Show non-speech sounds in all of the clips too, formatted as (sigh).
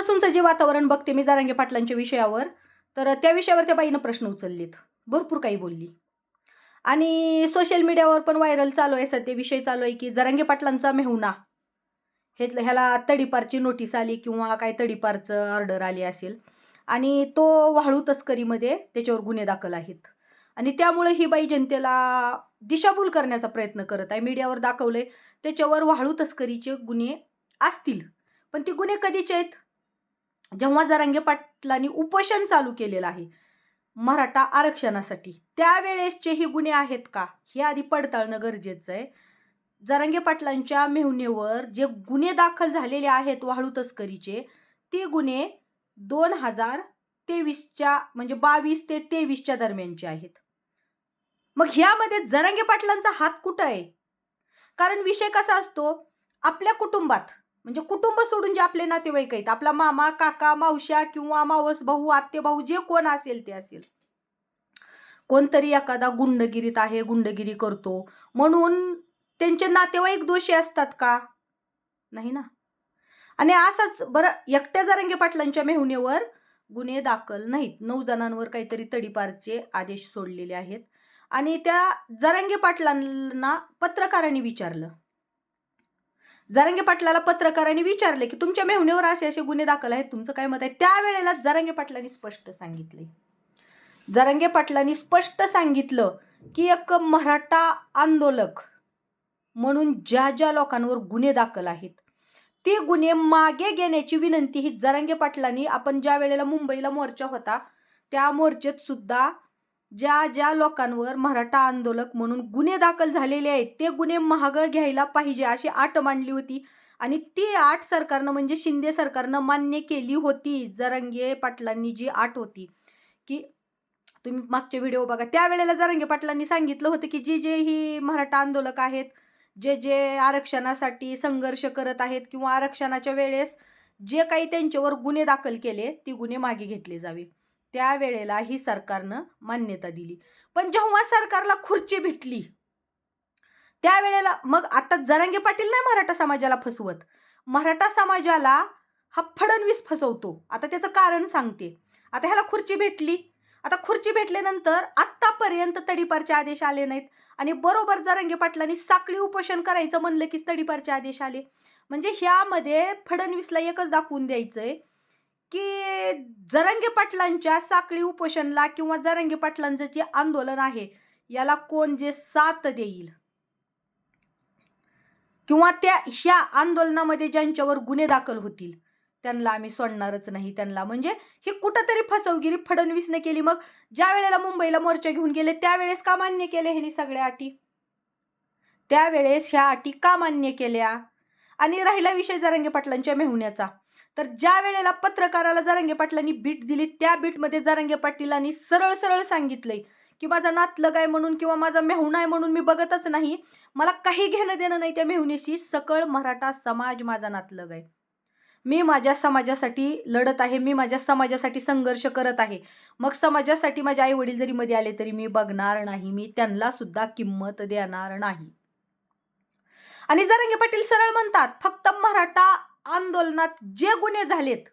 आजपासूनचं जे वातावरण बघते मी जारांगे पाटलांच्या विषयावर तर त्या विषयावर त्या बाईनं प्रश्न उचललेत. भरपूर काही बोलली. आणि सोशल मीडियावर पण व्हायरल चालू आहे सध्या विषय चालू आहे की जरांगे पाटलांचा मेहुणा. हे ह्याला तडीपारची नोटीस आली किंवा काय तडीपारचं ऑर्डर आली असेल. आणि तो वाळू तस्करीमध्ये त्याच्यावर गुन्हे दाखल आहेत. आणि त्यामुळे ही बाई जनतेला दिशाभूल करण्याचा प्रयत्न करत आहे. मीडियावर दाखवलंय त्याच्यावर वाळू तस्करीचे गुन्हे असतील. पण ते गुन्हे कधीचे आहेत? जेव्हा जरांगे पाटलांनी उपोषण चालू केलेलं आहे मराठा आरक्षणासाठी त्यावेळेसचे हे गुन्हे आहेत का? हे आधी पडताळणं गरजेचं आहे. जरांगे पाटलांच्या मेहुनेवर जे गुन्हे दाखल झालेले आहेत वाळू तस्करीचे ते गुन्हे दोन हजार तेवीसच्या म्हणजे बावीस ते तेवीसच्या दरम्यानचे आहेत. मग ह्यामध्ये जरांगे पाटलांचा हात कुठं आहे? कारण विषय कसा असतो? आपल्या कुटुंबात म्हणजे कुटुंब सोडून जे आपले नातेवाईक आहेत आपला मामा काका मावश्या किंवा मावस भाऊ आत्ते भाऊ जे कोण असेल ते असेल. कोणतरी एखादा गुंडगिरीत आहे गुंडगिरी करतो. म्हणून त्यांचे नातेवाईक दोषी असतात का? नाही ना? आणि असंच बरं एकट्या जरंगे पाटलांच्या मेहुणेवर गुन्हे दाखल नाहीत. नऊ जणांवर काहीतरी तडीपारचे आदेश सोडलेले आहेत. आणि त्या जरंगे पाटलांना पत्रकारांनी विचारलं. जरंगे पाटलाला पत्रकारांनी विचारले की तुमच्या मेहुणेवर असे असे गुन्हे दाखल आहेत तुमचं काय मत आहे? त्यावेळेला जरंगे पाटलांनी स्पष्ट सांगितले. जरंगे पाटलांनी स्पष्ट सांगितलं की एक मराठा आंदोलक म्हणून ज्या ज्या लोकांवर गुन्हे दाखल आहेत ते गुन्हे मागे घेण्याची विनंती ही जरंगे पाटलांनी आपण ज्या वेळेला मुंबईला मोर्चा होता त्या मोर्चेत सुद्धा ज्या ज्या लोकांवर मराठा आंदोलक म्हणून गुन्हे दाखल झालेले आहेत ते गुन्हे महागं घ्यायला पाहिजे अशी आट मांडली होती. आणि ती आठ सरकारनं म्हणजे शिंदे सरकारनं मान्य केली होती जरंगे पाटलांनी जी आठ होती. की तुम्ही मागचे व्हिडिओ बघा. त्यावेळेला जरंगे पाटलांनी सांगितलं होतं की जे जे ही मराठा आंदोलक आहेत जे जे आरक्षणासाठी संघर्ष करत आहेत किंवा आरक्षणाच्या वेळेस जे काही त्यांच्यावर गुन्हे दाखल केले ती गुन्हे मागे घेतले जावे. त्यावेळेला ही सरकारनं मान्यता दिली. पण जेव्हा सरकारला खुर्ची भेटली त्यावेळेला मग आता जरांगे पाटील नाही मराठा समाजाला फसवत. मराठा समाजाला हा फडणवीस फसवतो. आता त्याचं कारण सांगते. आता ह्याला खुर्ची भेटली. आता खुर्ची भेटल्यानंतर आत्तापर्यंत तडीपारचे आदेश आले नाहीत. आणि बरोबर जरांगे पाटलांनी साखळी उपोषण करायचं म्हणलं की तडीपारचे आदेश आले. म्हणजे ह्यामध्ये फडणवीसला एकच दाखवून द्यायचंय की जरंगे पाटलांच्या साखळी उपोषणला किंवा जरंगे पाटलांचं जे आंदोलन आहे याला कोण जे साथ देईल? किंवा त्या ह्या आंदोलनामध्ये ज्यांच्यावर गुन्हे दाखल होतील त्यांना आम्ही सोडणारच नाही. त्यांना म्हणजे ही कुठंतरी फसवगिरी फडणवीसने केली. मग ज्या वेळेला मुंबईला मोर्चा घेऊन गेले त्यावेळेस का मान्य केले ह्यांनी सगळ्या अटी? त्यावेळेस ह्या अटी का मान्य केल्या? आणि राहिला विषय जरंगे पाटलांच्या मेहुण्याचा. तर ज्या वेळेला पत्रकाराला जरंगे पाटलांनी बीट दिली त्या बीटमध्ये जरंगे पाटीलांनी सरळ सरळ सांगितलंय की माझा नातलग आहे म्हणून किंवा माझा मेहुणा आहे म्हणून मी बघतच नाही. मला काही घेणं देणं नाही त्या मेहुणीशी. सकळ मराठा समाज माझा नातलग आहे. मी माझ्या समाजासाठी लढत आहे. मी माझ्या समाजासाठी संघर्ष करत आहे. मग समाजासाठी माझे आई वडील जरी मध्ये आले तरी मी बघणार नाही. मी त्यांना सुद्धा किंमत देणार नाही. आणि जरंगे पाटील सरळ म्हणतात फक्त मराठा आंदोलनात जे गुन्हे झालेत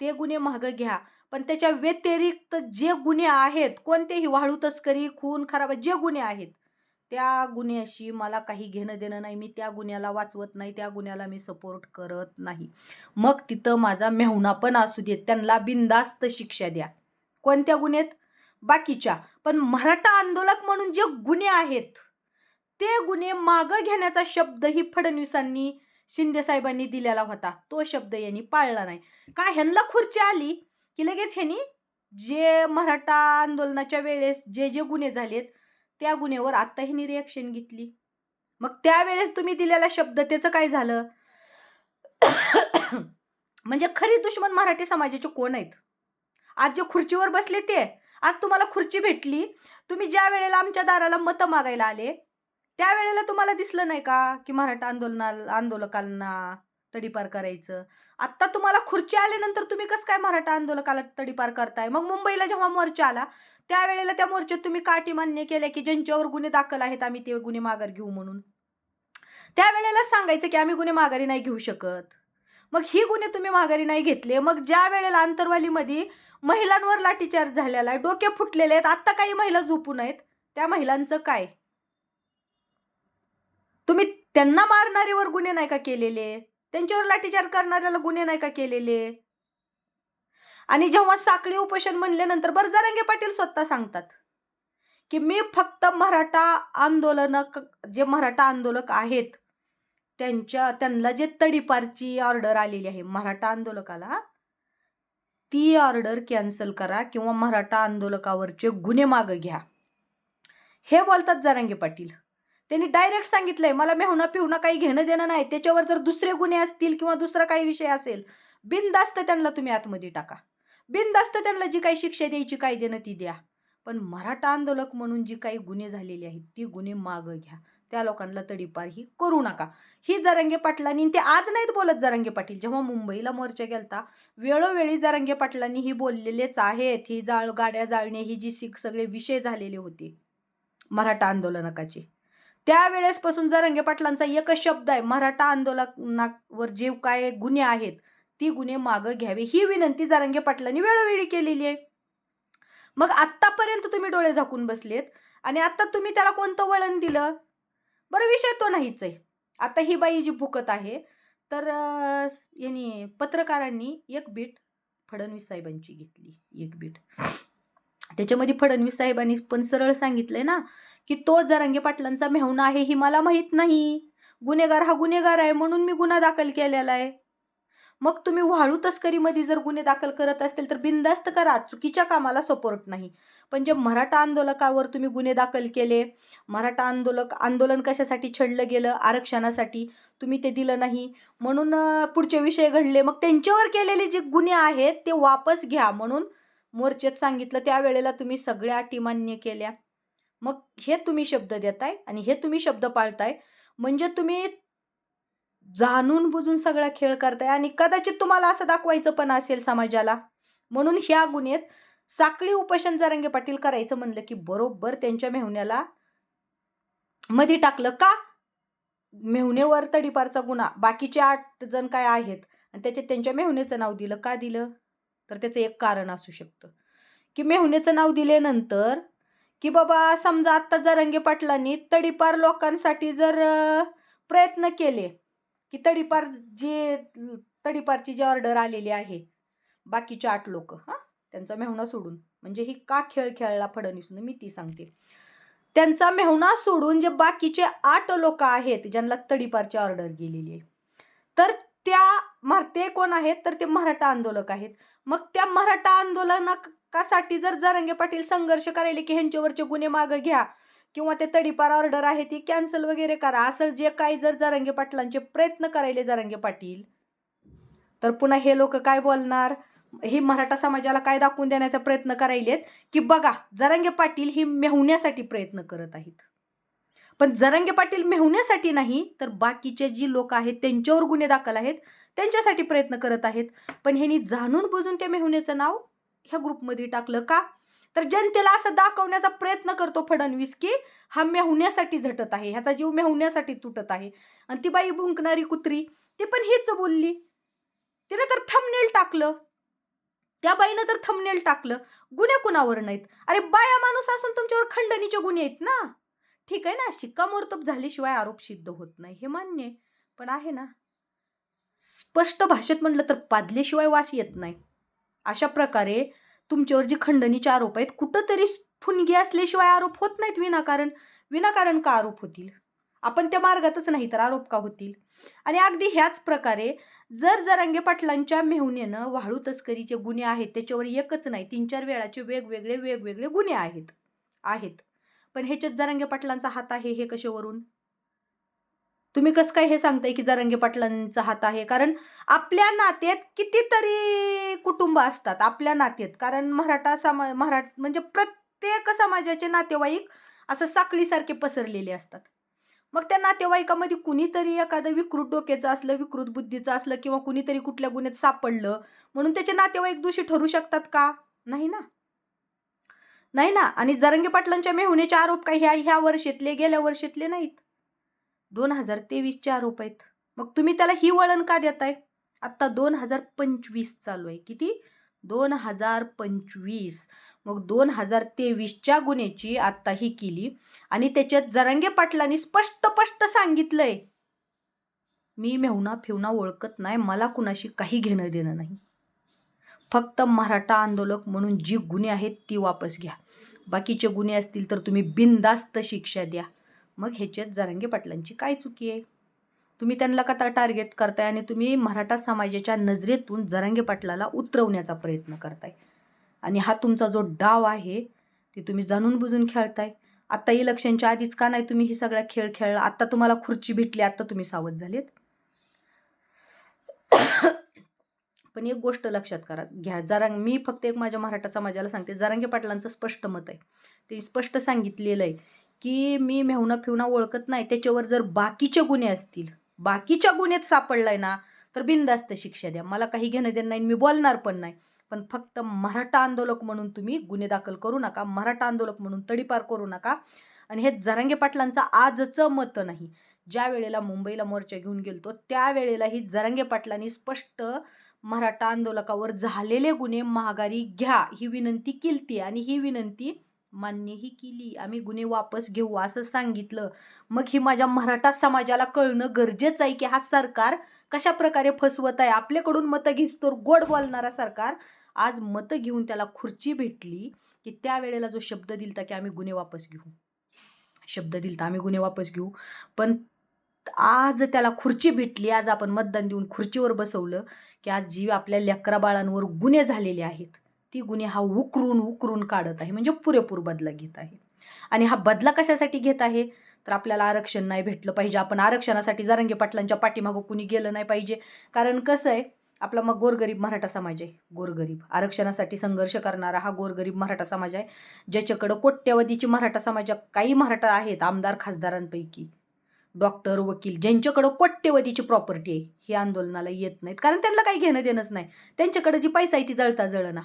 ते गुन्हे मागं घ्या. पण त्याच्या व्यतिरिक्त जे गुन्हे आहेत कोणतेही वाळू तस्करी खून खराब जे गुन्हे आहेत त्या गुन्ह्याशी मला काही घेणं देणं नाही. मी त्या गुन्ह्याला वाचवत नाही त्या गुन्ह्याला मी सपोर्ट करत नाही. मग तिथं माझा मेहुणा पण असू देत त्यांना बिंदास्त शिक्षा द्या. कोणत्या गुन्ह्यात? बाकीच्या. पण मराठा आंदोलक म्हणून जे गुन्हे आहेत ते गुन्हे मागं घेण्याचा शब्दही फडणवीसांनी शिंदे साहेबांनी दिलेला होता. तो शब्द यांनी पाळला नाही. का ह्यांना खुर्ची आली? की लगेच ह्यांनी जे मराठा आंदोलनाच्या वेळेस जे जे गुन्हे झालेत त्या गुन्ह्यावर आता ह्यांनी रिॲक्शन घेतली. मग त्यावेळेस तुम्ही दिलेला शब्द त्याचं काय झालं? (coughs) म्हणजे खरी दुश्मन मराठी समाजाचे कोण आहेत? आज जे खुर्चीवर बसले ते. आज तुम्हाला खुर्ची भेटली. तुम्ही ज्या वेळेला आमच्या दाराला मतं मागायला आले त्यावेळेला तुम्हाला दिसलं नाही का की मराठा आंदोलना आंदोलकांना तडीपार करायचं? आत्ता तुम्हाला खुर्ची आल्यानंतर तुम्ही कसं काय मराठा आंदोलकाला तडीपार करताय? मग मुंबईला जेव्हा मोर्चा आला त्यावेळेला त्या मोर्चात तुम्ही काठी मान्य केल्या की ज्यांच्यावर गुन्हे दाखल आहेत आम्ही ते गुन्हे माघार घेऊ म्हणून? त्यावेळेला सांगायचं की आम्ही गुन्हे माघारी नाही घेऊ शकत. मग ही गुन्हे तुम्ही माघारी नाही घेतले. मग ज्या वेळेला आंतरवालीमध्ये महिलांवर लाठीचार्ज झालेला आहे डोके फुटलेले आहेत आत्ता काही महिला झोपून आहेत त्या महिलांचं काय? तुम्ही त्यांना मारणारीवर गुन्हे नाही का केलेले? त्यांच्यावर लाठीचार करणाऱ्याला गुन्हे नाही का केलेले? आणि जेव्हा साखळी उपोषण म्हणल्यानंतर बरं जरांगे पाटील स्वतः सांगतात की मी फक्त मराठा आंदोलनक जे मराठा आंदोलक आहेत त्यांच्या त्यांना जे तडीपारची ऑर्डर आलेली आहे मराठा आंदोलकाला ती ऑर्डर कॅन्सल करा किंवा मराठा आंदोलकावरचे गुन्हे मागं घ्या. हे बोलतात जरांगे पाटील. त्यांनी डायरेक्ट सांगितलंय मला मेहुणा पिवणं काही घेणं देणं नाही. त्याच्यावर जर दुसरे गुन्हे असतील किंवा दुसरा काही विषय असेल बिनदास्त त्यांना तुम्ही आतमध्ये टाका. बिनदास्त त्यांना जी काही शिक्षा द्यायची कायद्यानं ती द्या. पण मराठा आंदोलक म्हणून जी काही गुन्हे झालेले आहेत ती गुन्हे मागं घ्या. त्या लोकांना तडीपार ही करू नका. ही जरांगे पाटलांनी ते आज नाहीत बोलत जरांगे पाटील. जेव्हा मुंबईला मोर्चा गेलता वेळोवेळी जरांगे पाटलांनी ही बोललेलेच आहेत. ही जाळ गाड्या जाळणे ही जी सिक- सगळे विषय झालेले होते मराठा आंदोलनकाचे त्यावेळेसपासून जरांगे पाटलांचा एकच शब्द आहे मराठा आंदोलनावर जे काय गुन्हे आहेत ती गुन्हे मागं घ्यावे ही विनंती जरांगे पाटलांनी वेळोवेळी केलेली आहे. मग आत्तापर्यंत तुम्ही डोळे झाकून बसलेत आणि आता तुम्ही त्याला कोणतं वळण दिलं? बरं विषय तो नाहीच आहे. आता ही बाई जी भुकत आहे तर यांनी पत्रकारांनी एक बीट फडणवीस साहेबांची घेतली एक बीट. त्याच्यामध्ये फडणवीस साहेबांनी पण सरळ सांगितलंय ना की तो जरंगे पाटलांचा मेहुणा आहे ही मला माहीत नाही. गुन्हेगार हा गुन्हेगार आहे म्हणून मी गुन्हा दाखल केलेला आहे. मग तुम्ही वाळू तस्करीमध्ये जर गुन्हे दाखल करत असतील तर बिनधास्त करा चुकीच्या कामाला सपोर्ट नाही. पण जे मराठा आंदोलकावर तुम्ही गुन्हे दाखल केले मराठा आंदोलक आंदोलन कशासाठी छेडलं गेलं आरक्षणासाठी तुम्ही ते दिलं नाही म्हणून पुढचे विषय घडले. मग त्यांच्यावर केलेले जे गुन्हे आहेत ते वापस घ्या म्हणून मोर्चेत सांगितलं. त्यावेळेला तुम्ही सगळ्या अटी मान्य केल्या. मग हे तुम्ही शब्द देताय आणि हे तुम्ही शब्द पाळताय. म्हणजे तुम्ही जाणून बुजून सगळा खेळ करताय आणि कदाचित तुम्हाला असं दाखवायचं पण असेल समाजाला. म्हणून ह्या गुन्हेत साखळी उपोषण जरांगे पाटील करायचं म्हणलं की बरोबर त्यांच्या मेहुण्याला मध्ये टाकलं का? मेहुणेवर तडीपारचा गुन्हा. बाकीचे आठ जण काय आहेत? आणि त्याच्यात त्यांच्या मेहुण्याचं नाव दिलं. का दिलं? तर त्याचं एक कारण असू शकतं. की मेहुण्याचं नाव दिल्यानंतर की बाबा समजा आत्ता जरंगे पाटलांनी तडीपार लोकांसाठी जर प्रयत्न केले की तडीपार जे तडीपारची जी ऑर्डर आलेली आहे बाकीचे आठ लोक हां त्यांचा मेहुणा सोडून म्हणजे ही का खेळ खेळला फडणवीस मी ती सांगते. त्यांचा मेहुणा सोडून जे बाकीचे आठ लोक आहेत ज्यांना तडीपारची ऑर्डर गेलेली आहे तर त्या मर ते कोण आहेत? तर ते मराठा आंदोलक आहेत. मग त्या मराठा आंदोलनासाठी जर जरंगे पाटील संघर्ष करायले की ह्यांच्यावरचे गुन्हे मागं घ्या किंवा ते तडीपार ऑर्डर आहे ती कॅन्सल वगैरे करा असं जे काही जर जरंगे पाटलांचे प्रयत्न करायले जरांगे पाटील तर पुन्हा हे लोक काय बोलणार? हे मराठा समाजाला काय दाखवून देण्याचा प्रयत्न करायलेत? की बघा जरांगे पाटील ही मेहण्यासाठी प्रयत्न करत आहेत. पण जरांगे पाटील मेहण्यासाठी नाही तर बाकीचे जी लोक आहेत त्यांच्यावर गुन्हे दाखल आहेत त्यांच्यासाठी प्रयत्न करत आहेत. पण ह्यांनी जाणून बुजून त्या मेहुण्याचं नाव ह्या ग्रुपमध्ये टाकलं का? तर जनतेला असं दाखवण्याचा प्रयत्न करतो फडणवीस की हा मेहण्यासाठी झटत आहे ह्याचा जीव मेहुण्यासाठी तुटत आहे. आणि ती बाई भुंकणारी कुत्री ती पण हीच बोलली. तिने तर थमनेल टाकलं. त्या बाईनं तर थमनेल टाकलं. गुन्हे कुणावर नाहीत? अरे बाया माणूस असून तुमच्यावर खंडणीचे गुन्हे आहेत ना? ठीक आहे ना शिक्कामोर्तब झाल्याशिवाय आरोप सिद्ध होत नाही हे मान्य पण आहे ना? स्पष्ट भाषेत म्हणलं तर पादल्याशिवाय वास येत नाही. अशा प्रकारे तुमच्यावर जी खंडणीचे आरोप आहेत कुठंतरी फुनगी असल्याशिवाय आरोप होत नाहीत विनाकारण. विनाकारण का आरोप होतील? आपण त्या मार्गातच नाही तर आरोप का होतील? आणि अगदी ह्याच प्रकारे जर जरांगे पाटलांच्या मेहुनेनं वाळू तस्करीचे गुन्हे आहेत त्याच्यावर एकच नाही तीन चार वेळाचे वेगवेगळे वेगवेगळे गुन्हे आहेत. आहेत. पण ह्याच्यात जरांगे पाटलांचा हात आहे हे कशावरून? तुम्ही कसं काय हे सांगताय की जरंगे पाटलांचा हात आहे? कारण आपल्या नात्यात कितीतरी कुटुंब असतात आपल्या नात्यात. कारण मराठा समा मराठ म्हणजे प्रत्येक समाजाचे नातेवाईक असं साखळीसारखे पसरलेले असतात. मग त्या नातेवाईकामध्ये कुणीतरी एखादं विकृत डोक्याचं असलं विकृत बुद्धीचं असलं किंवा कुणीतरी कुठल्या गुन्ह्यात सापडलं म्हणून त्याचे नातेवाईक दोषी ठरू शकतात का? नाही ना. नाही ना. आणि जरंगे पाटलांच्या मेहुण्याचे आरोप काही ह्या ह्या वर्षातले गेल्या वर्षातले नाहीत. दोन हजार तेवीसचे आरोप आहेत. मग तुम्ही त्याला ही वळण का देताय? आत्ता दोन हजार पंचवीस चालू आहे. किती? दोन हजार पंचवीस. मग दोन हजार तेवीसच्या गुन्ह्याची आत्ता ही केली आणि त्याच्यात जरांगे पाटलांनी स्पष्ट स्पष्ट सांगितलंय. मी मेहुणा फिवणा ओळखत नाही. मला कुणाशी काही घेणं देणं नाही. फक्त मराठा आंदोलक म्हणून जी गुन्हे आहेत ती वापस घ्या. बाकीचे गुन्हे असतील तर तुम्ही बिनधास्त शिक्षा द्या. मग ह्याच्यात जारंगे पाटलांची काय चुकी आहे? तुम्ही त्यांना का टार्गेट करताय आणि तुम्ही मराठा समाजाच्या नजरेतून जरांगे पाटलाला उतरवण्याचा प्रयत्न करताय? आणि हा तुमचा जो डाव आहे ते तुम्ही जाणून बुजून खेळताय. आत्ता इलेक्शनच्या आधीच का नाही तुम्ही ही सगळा खेळ खेळला? आत्ता तुम्हाला खुर्ची भेटली आत्ता तुम्ही सावध झालेत? पण एक गोष्ट लक्षात करा घ्या. जरांग मी फक्त एक माझ्या मराठा समाजाला सांगते जरांगे पाटलांचं स्पष्ट मत आहे. ते स्पष्ट सांगितलेलं आहे की मी मेहुणा फिवणा ओळखत नाही त्याच्यावर जर बाकीचे गुन्हे असतील बाकीच्या गुन्ह्यात सापडलाय ना तर बिनधास्त शिक्षा द्या. मला काही घेणं देणं नाही मी बोलणार पण नाही. पण फक्त मराठा आंदोलक म्हणून तुम्ही गुन्हे दाखल करू नका मराठा आंदोलक म्हणून तडीपार करू नका. आणि हे जरांगे पाटलांचं आजचं मत नाही. ज्या वेळेला मुंबईला मोर्चा घेऊन गेलतो त्यावेळेलाही जरांगे पाटलांनी स्पष्ट मराठा आंदोलकावर झालेले गुन्हे महागारी घ्या ही विनंती केलती. आणि ही विनंती मान्यही केली. आम्ही गुन्हे वापस घेऊ असं सांगितलं. मग ही माझ्या मराठा समाजाला कळणं गरजेचं आहे की हा सरकार कशा प्रकारे फसवत आहे? आपल्याकडून मतं घेस्तोर गोड बोलणारा सरकार. आज मतं घेऊन त्याला खुर्ची भेटली की त्यावेळेला जो शब्द दिलता की आम्ही गुन्हे वापस घेऊ. शब्द दिलता आम्ही गुन्हे वापस घेऊ. पण आज त्याला खुर्ची भेटली आज आपण मतदान देऊन खुर्चीवर बसवलं की आज जी आपल्या लेकराबाळांवर गुन्हे झालेले आहेत. ती गुन्हे हा उकरून उकरून काढत आहे. म्हणजे पुरेपूर बदला घेत आहे. आणि हा बदला कशासाठी घेत आहे? तर आपल्याला आरक्षण नाही भेटलं पाहिजे. आपण आरक्षणासाठी जरंगे पाटलांच्या पाठीमागं कुणी गेलं नाही पाहिजे. कारण कसं आहे आपला मग गोरगरीब मराठा समाज आहे. गोरगरीब. आरक्षणासाठी संघर्ष करणारा हा गोरगरीब मराठा समाज आहे. ज्याच्याकडं कोट्यवधीची मराठा समाज काही मराठा आहेत आमदार खासदारांपैकी. डॉक्टर वकील ज्यांच्याकडं कोट्यवधीची प्रॉपर्टी आहे ही आंदोलनाला येत नाहीत. कारण त्यांना काही घेणं देणंच नाही. त्यांच्याकडं जी पैसा आहे ती जळता जळना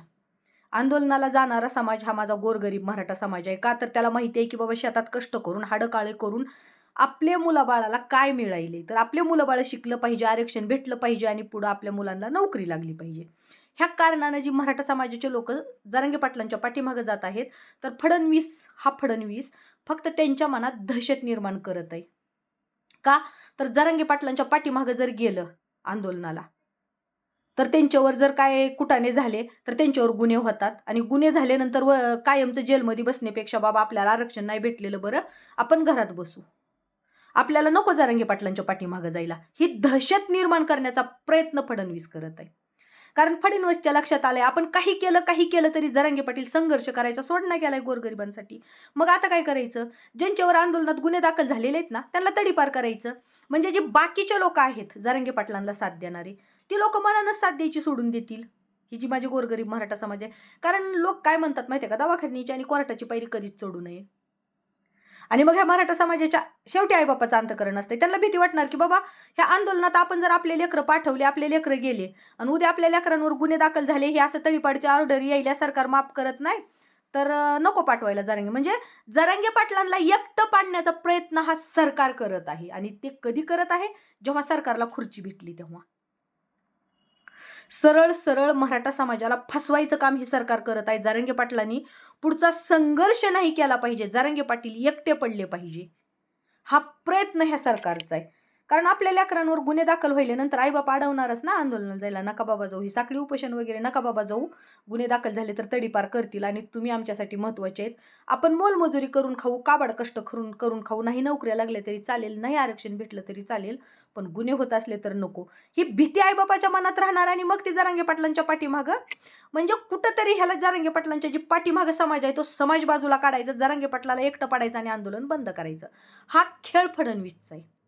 आंदोलनाला जाणारा समाज हा माझा गोरगरीब मराठा समाज आहे. का तर त्याला माहिती आहे की बाबा शेतात कष्ट करून हाडं काळे करून आपल्या मुलाबाळाला काय मिळाले तर आपले मुलाबाळ शिकलं पाहिजे आरक्षण भेटलं पाहिजे आणि पुढं आपल्या मुलांना नोकरी लागली पाहिजे. ह्या कारणानं जी मराठा समाजाचे लोक जरंगे पाटलांच्या पाठीमागं जात आहेत तर फडणवीस हा फडणवीस फक्त त्यांच्या मनात दहशत निर्माण करत आहे. का? तर जरंगे पाटलांच्या पाठीमागं जर गेलं आंदोलनाला तर त्यांच्यावर जर काय कुटाने झाले तर त्यांच्यावर गुन्हे होतात. आणि गुन्हे झाल्यानंतर व कायमचं जेलमध्ये बसण्यापेक्षा बाबा आपल्याला आरक्षण नाही भेटलेलं बरं आपण घरात बसू. आपल्याला नको जारंगे पाटलांच्या पाठीमागं जायला. ही दहशत निर्माण करण्याचा प्रयत्न फडणवीस करत आहे. कारण फडणवीसच्या लक्षात आलंय आपण काही केलं काही केलं तरी जरांगे पाटील संघर्ष करायचा सोडणं गेलाय गोरगरिबांसाठी. मग आता काय करायचं? ज्यांच्यावर आंदोलनात गुन्हे दाखल झालेले आहेत ना त्यांना तडीपार करायचं. म्हणजे जे बाकीचे लोक आहेत जरांगे पाटलांना साथ देणारे ती लोक मनानं साथ द्यायची सोडून देतील. ही जी माझी गोरगरीब मराठा समाज आहे. कारण लोक काय म्हणतात माहिती आहे का दवाखान्याची आणि कोर्टाची पायरी कधीच चढू नये. आणि मग ह्या मराठा समाजाच्या शेवटी आईबापाचं अंतकरण असते त्यांना भीती वाटणार की बाबा ह्या आंदोलनात आपण जर आपले लेकरं पाठवले आपले लेकरं गेले आणि उद्या आपल्या लेकरांवर गुन्हे दाखल झाले हे असं तळीपाडची ऑर्डर यायला सरकार माफ करत नाही तर नको पाठवायला जरांगे. म्हणजे जरांगे पाटलांना एकटं पाडण्याचा प्रयत्न हा सरकार करत आहे. आणि ते कधी करत आहे? जेव्हा सरकारला खुर्ची भेटली तेव्हा. सरळ सरळ मराठा समाजाला फसवायचं काम हे सरकार करत आहे. जारंगे पाटलांनी पुढचा संघर्ष नाही केला पाहिजे. जारंगे पाटील एकटे पडले पाहिजे. हा प्रयत्न ह्या सरकारचा आहे. कारण आपल्या लेकरांवर गुन्हे दाखल व्हायले नंतर आईबाप अडवणारच ना आंदोलनाला जायला. नका बाबा जाऊ ही साखळी उपोषण वगैरे नका बाबा जाऊ. गुन्हे दाखल झाले तर तडीपार करतील आणि तुम्ही आमच्यासाठी महत्त्वाचे आहेत. आपण मोलमजुरी करून खाऊ काबाड कष्ट करून करून खाऊ. नाही नोकऱ्या लागल्या तरी चालेल नाही आरक्षण भेटलं तरी चालेल पण गुन्हे होत असले तर नको. ही भीती आईबापाच्या मनात राहणार आणि मग ती जरांगे पाटलांच्या पाठीमागं? म्हणजे कुठंतरी ह्याला जरांगे पाटलांच्या जी पाठीमागं समाज आहे तो समाज बाजूला काढायचा जरांगे पाटलाला एकटं पाडायचं आणि आंदोलन बंद करायचं. हा खेळ फडणवीसचा आहे.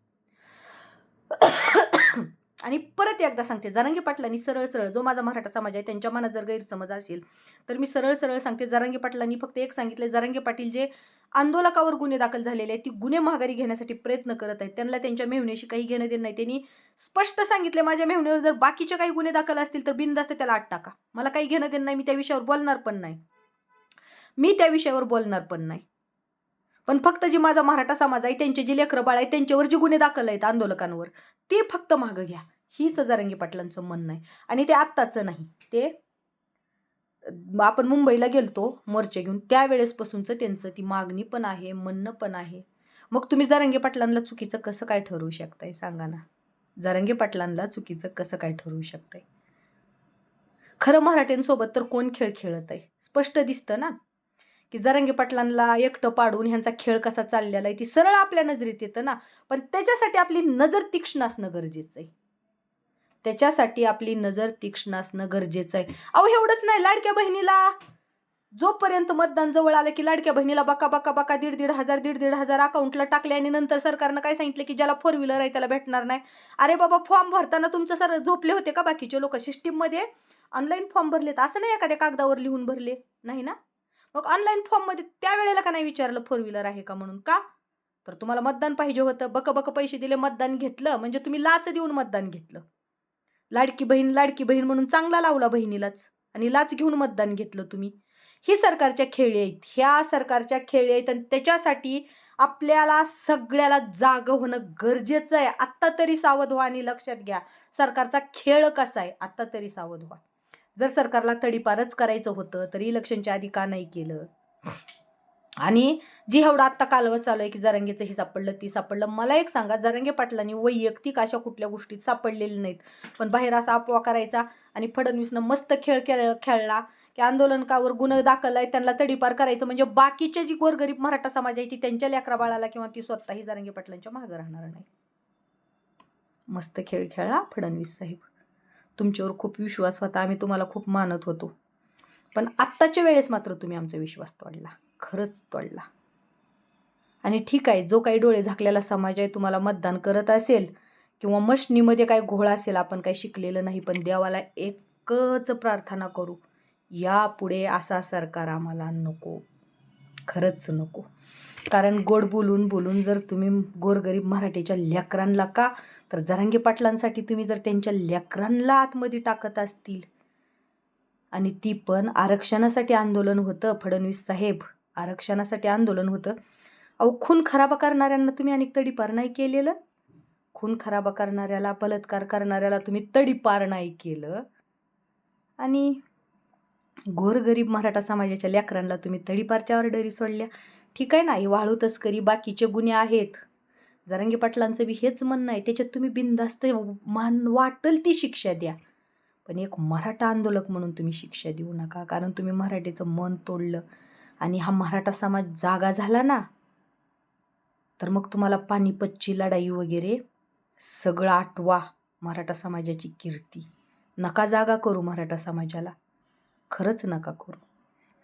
आणि परत एकदा सांगते जरांगे पाटलांनी सरळ सरळ जो माझा मराठा समाज आहे त्यांच्या मनात जर गैरसमज असेल तर मी सरळ सरळ सांगते जरांगे पाटलांनी फक्त एक सांगितलं जरांगे पाटील जे आंदोलकावर गुन्हे दाखल झालेले आहेत ती गुन्हे माघारी घेण्यासाठी प्रयत्न करत आहेत त्यांना त्यांच्या मेहण्याशी काही घेणं देणं नाही त्यांनी स्पष्ट सांगितले माझ्या मेहण्यावर जर बाकीचे काही गुन्हे दाखल असतील तर बिनधास्त त्याला आठ टाका. मला काही घेणं देणं नाही मी त्या विषयावर बोलणार पण नाही. मी त्या विषयावर बोलणार पण नाही. पण फक्त जी माझा मराठा समाज आहे त्यांचे जे लेकरं बाळ आहे त्यांच्यावर जे गुन्हे दाखल आहेत आंदोलकांवर ते फक्त मागं घ्या. हीच जरांगे पाटलांचं म्हणणं आहे. आणि ते आत्ताचं नाही. ते आपण मुंबईला गेलतो मोर्चे घेऊन त्यावेळेसपासूनचं त्यांचं ती मागणी पण आहे म्हणणं पण आहे. मग तुम्ही जरांगे पाटलांना चुकीचं कसं काय ठरवू शकताय? सांगा ना. जरांगे पाटलांना चुकीचं कसं काय ठरवू शकताय? खरं मराठ्यांसोबत तर कोण खेळ खेळत आहे स्पष्ट दिसतं ना? की जरांगे पाटलांना एकटं पाडून ह्यांचा खेळ कसा चाललेला आहे ती सरळ आपल्या नजरेत येतं ना. पण त्याच्यासाठी आपली नजर तीक्ष्ण असणं गरजेचं आहे. त्याच्यासाठी आपली नजर तीक्ष्ण असणं गरजेचं आहे. अहो एवढंच नाही लाडक्या बहिणीला. जोपर्यंत मतदान जवळ आलं की लाडक्या बहिणीला बका बका बका दीड दीड हजार दीड दीड हजार अकाउंटला टाकले आणि नंतर सरकारनं काय सांगितलं की ज्याला फोर व्हीलर आहे त्याला भेटणार नाही. अरे बाबा फॉर्म भरताना तुमचं सर झोपले होते का बाकीचे लोक? सिस्टीममध्ये ऑनलाईन फॉर्म भरलेत. असं नाही एखाद्या कागदावर लिहून भरले. नाही ना? मग ऑनलाईन फॉर्ममध्ये त्या वेळेला का नाही विचारलं फोर व्हीलर आहे का म्हणून? का? तर तुम्हाला मतदान पाहिजे होतं. बक बक पैसे दिले मतदान घेतलं. म्हणजे तुम्ही लाच देऊन मतदान घेतलं. लाडकी बहीण लाडकी बहीण म्हणून चांगला लावला बहिणीलाच. आणि लाच घेऊन मतदान घेतलं तुम्ही. ही सरकारच्या खेळी आहेत. ह्या सरकारच्या खेळी आहेत आणि त्याच्यासाठी आपल्याला सगळ्याला जाग होणं गरजेचं आहे. आत्ता तरी सावध व्हा आणि लक्षात घ्या. सरकारचा खेळ कसा आहे? आत्ता तरी सावध व्हा. जर सरकारला तडीपारच करायचं होतं तर इलेक्शनच्या आधी का नाही केलं? आणि जी एवढा आत्ता कालवत चालू आहे की जरांगेचं हे सापडलं ती सापडलं मला एक सांगा जरांगे पाटलांनी वैयक्तिक अशा कुठल्या गोष्टीत सापडलेल्या नाहीत? पण बाहेर असा अपवा करायचा आणि फडणवीसनं मस्त खेळ खेळ खेळला की आंदोलनकावर गुन्हा दाखल आहे त्यांना तडीपार करायचं म्हणजे बाकीचे जी गोरगरीब मराठा समाज आहे ती त्यांच्या लेकरा बाळाला किंवा ती स्वतःही जरांगे पाटलांच्या मागं राहणार नाही. मस्त खेळ खेळला फडणवीस साहेब. तुमच्यावर खूप विश्वास होता आम्ही तुम्हाला खूप मानत होतो. पण आत्ताच्या वेळेस मात्र तुम्ही आमचा विश्वास तोडला खरंच तोडला. आणि ठीक आहे जो काही डोळे झाकलेला समाज आहे तुम्हाला मतदान करत असेल किंवा मशनीमध्ये काय घोळ असेल आपण काही शिकलेलं नाही पण देवाला एकच प्रार्थना करू यापुढे असा सरकार आम्हाला नको. खरंच नको. कारण गोड बोलून बोलून जर तुम्ही गोरगरीब मराठीच्या लेकरांना का तर जरांगे पाटलांसाठी तुम्ही जर त्यांच्या लेकरांना आतमध्ये टाकत असतील. आणि ती पण आरक्षणासाठी आंदोलन होतं फडणवीस साहेब आरक्षणासाठी आंदोलन होतं. अहो खून खराबा करणाऱ्यांना तुम्ही अनेक तडीपार नाही केलेलं? खून खराबा करणाऱ्याला बलात्कार करणाऱ्याला तुम्ही तडीपार नाही केलं? आणि गोरगरीब मराठा समाजाच्या लेकरांना तुम्ही तडीपारच्या ऑर्डरी सोडल्या? ठीक आहे ना हे वाळू तस्करी बाकीचे गुन्हे आहेत. जरांगी पाटलांचं बी हेच म्हणणं आहे त्याच्यात तुम्ही बिनधास्त मान वाटल ती शिक्षा द्या. पण एक मराठा आंदोलक म्हणून तुम्ही शिक्षा देऊ नका कारण तुम्ही मराठीचं मन तोडलं आणि हा मराठा समाज जागा झाला ना तर मग तुम्हाला पानिपतची लढाई वगैरे सगळं आठवा मराठा समाजाची कीर्ती. नका जागा करू मराठा समाजाला. खरंच नका करू.